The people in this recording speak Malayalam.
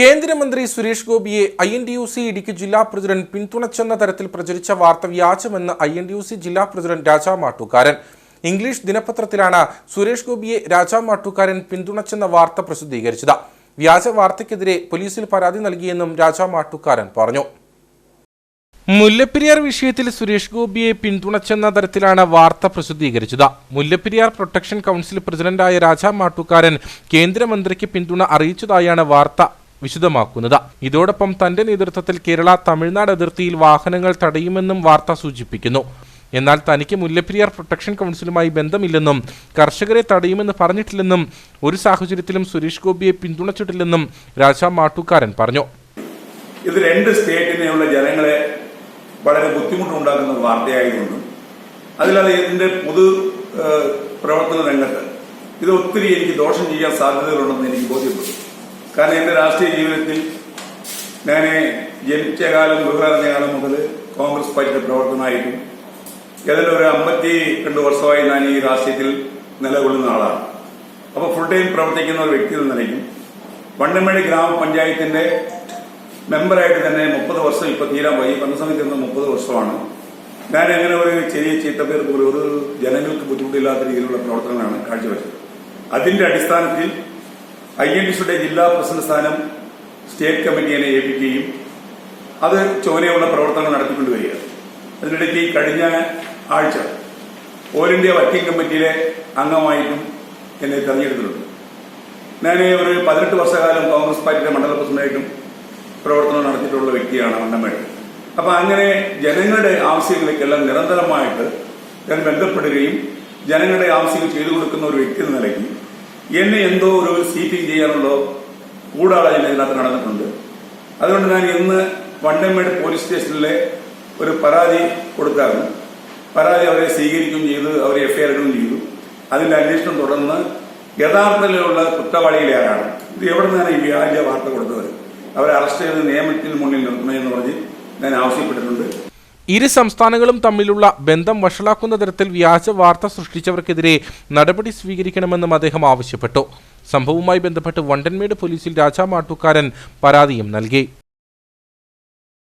കേന്ദ്രമന്ത്രി സുരേഷ് ഗോപിയെ I N D U C Idukki ജില്ലാ പ്രസിഡന്റ് പിന്തുണച്ചെന്ന തരത്തിൽ പ്രചരിച്ച വാർത്ത വ്യാജമെന്ന് I N D U C ജില്ലാ പ്രസിഡന്റ് രാജാ മാട്ടൂക്കാരൻ. ഇംഗ്ലീഷ് ദിനപത്രത്തിലാണ് സുരേഷ് ഗോപിയെ രാജാ മാട്ടൂക്കാരൻ പിന്തുണച്ചെന്ന വാർത്ത പ്രസിദ്ധീകരിച്ചത്. വ്യാജ വാർത്തയ്ക്കെതിരെ പോലീസിൽ പരാതി നൽകിയെന്നും രാജാ മാട്ടൂക്കാരൻ പറഞ്ഞു. മുല്ലപ്പെരിയാർ വിഷയത്തിൽ സുരേഷ് ഗോപിയെ പിന്തുണച്ചെന്ന തരത്തിലാണ് വാർത്ത പ്രസിദ്ധീകരിച്ചത്. മുല്ലപ്പെരിയാർ പ്രൊട്ടക്ഷൻ കൗൺസിൽ പ്രസിഡന്റായ രാജാ മാട്ടൂക്കാരൻ കേന്ദ്രമന്ത്രിക്ക് പിന്തുണ അറിയിച്ചതായാണ് വാർത്ത. വിശദമാക്കുന്നത്. ഇതോടൊപ്പം തന്റെ നേതൃത്വത്തിൽ കേരള തമിഴ്നാട് അതിർത്തിയിൽ വാഹനങ്ങൾ തടയുമെന്നും വാർത്ത സൂചിപ്പിക്കുന്നു. എന്നാൽ തനിക്ക് മുല്ലപ്പെരിയാർ പ്രൊട്ടക്ഷൻ കൗൺസിലുമായി ബന്ധമില്ലെന്നും കർഷകരെ തടയുമെന്ന് പറഞ്ഞിട്ടില്ലെന്നും ഒരു സാഹചര്യത്തിലും സുരേഷ് ഗോപിയെ പിന്തുണച്ചിട്ടില്ലെന്നും രാജാ മാട്ടൂക്കാരൻ പറഞ്ഞു. ഇത് രണ്ട് സ്റ്റേറ്റിനെയുള്ള ജനങ്ങളെ വളരെ ബുദ്ധിമുട്ടുണ്ടാക്കുന്ന വാർത്തയായതുകൊണ്ട് അതിലത് ഇതിന്റെ പൊതു പ്രവർത്തന രംഗത്ത് ഇത് ഒത്തിരി എനിക്ക് ദോഷം ചെയ്യാൻ സാധ്യതകളുണ്ടെന്ന് എനിക്ക് ബോധ്യപ്പെട്ടു. കാരണം എന്റെ രാഷ്ട്രീയ ജീവിതത്തിൽ ഞാൻ ജനിച്ച കാലം വിവരറിഞ്ഞ കാലം മുതൽ കോൺഗ്രസ് പാർട്ടിയുടെ പ്രവർത്തനമായിട്ടും ഏതായാലും ഒരു അമ്പത്തി രണ്ട് വർഷമായി ഞാൻ ഈ രാഷ്ട്രീയത്തിൽ നിലകൊള്ളുന്ന ആളാണ്. അപ്പൊ ഫുൾ ടൈം പ്രവർത്തിക്കുന്ന ഒരു വ്യക്തി എന്ന നിലയ്ക്കും വണ്ടമേടി ഗ്രാമപഞ്ചായത്തിന്റെ മെമ്പറായിട്ട് തന്നെ മുപ്പത് വർഷം ഇപ്പൊ തീരാൻ പോയി. പറഞ്ഞ സമയത്ത് നിന്ന് മുപ്പത് വർഷമാണ്. ഞാൻ അങ്ങനെ ഒരു ചെറിയ ചീത്തപ്പേർ പോലും ഒരു ജനങ്ങൾക്ക് ബുദ്ധിമുട്ടില്ലാത്ത രീതിയിലുള്ള പ്രവർത്തനങ്ങളാണ് കാഴ്ചവെച്ചത്. അതിന്റെ അടിസ്ഥാനത്തിൽ ഐ എൻ ഡി സിയുടെ ജില്ലാ പ്രസിഡന്റ് സ്ഥാനം സ്റ്റേറ്റ് കമ്മിറ്റിയെ ഏൽപ്പിക്കുകയും അത് ചുവനെയുള്ള പ്രവർത്തനങ്ങൾ നടത്തിക്കൊണ്ടു വരിക അതിനിടയ്ക്ക് കഴിഞ്ഞ ആഴ്ച ഓൾ ഇന്ത്യ വർക്കിംഗ് കമ്മിറ്റിയിലെ അംഗമായിട്ടും എന്നെ തെരഞ്ഞെടുത്തിട്ടുണ്ട്. ഞാൻ ഒരു പതിനെട്ട് വർഷക്കാലം കോൺഗ്രസ് പാർട്ടിയുടെ മണ്ഡല പ്രസിഡന്റായിട്ടും പ്രവർത്തനം നടത്തിയിട്ടുള്ള വ്യക്തിയാണ് വണ്ണമേട് അപ്പൊ അങ്ങനെ ജനങ്ങളുടെ ആവശ്യങ്ങൾക്കെല്ലാം നിരന്തരമായിട്ട് ഞാൻ ബന്ധപ്പെടുകയും ജനങ്ങളുടെ ആവശ്യങ്ങൾ ചെയ്തു കൊടുക്കുന്ന ഒരു വ്യക്തി എന്ന നിലയ്ക്ക് എന്നെ എന്തോ ഒരു സീറ്റിംഗ് ചെയ്യാനുള്ള കൂടാള ഇതിനകത്ത് നടന്നിട്ടുണ്ട്. അതുകൊണ്ട് ഞാൻ ഇന്ന് വണ്ടമേട് പോലീസ് സ്റ്റേഷനിലെ ഒരു പരാതി കൊടുക്കാറുണ്ട്. പരാതി അവരെ സ്വീകരിക്കുകയും ചെയ്തു അവരെ എഫ്ഐആർ ഇടുകയും ചെയ്തു. അതിന്റെ അന്വേഷണം തുടർന്ന് യഥാർത്ഥത്തിലുള്ള കുറ്റവാളികളെ ആരാണ് ഇത് എവിടെ നിന്നാണ് ഈ വ്യാജ വാർത്ത കൊടുത്തവർ അവരെ അറസ്റ്റ് ചെയ്ത് നിയമത്തിന് മുന്നിൽ നിർത്തണമെന്ന് പറഞ്ഞ് ഞാൻ ആവശ്യപ്പെട്ടിട്ടുണ്ട്. ഇരു സംസ്ഥാനങ്ങളും തമ്മിലുള്ള ബന്ധം വഷളാക്കുന്ന തരത്തിൽ വ്യാജ വാർത്ത സൃഷ്ടിച്ചവർക്കെതിരെ നടപടി സ്വീകരിക്കണമെന്നും അദ്ദേഹം ആവശ്യപ്പെട്ടു. സംഭവവുമായി ബന്ധപ്പെട്ട് വണ്ടൻമേട് പോലീസിൽ രാജാ മാട്ടൂക്കാരൻ പരാതിയും നൽകി.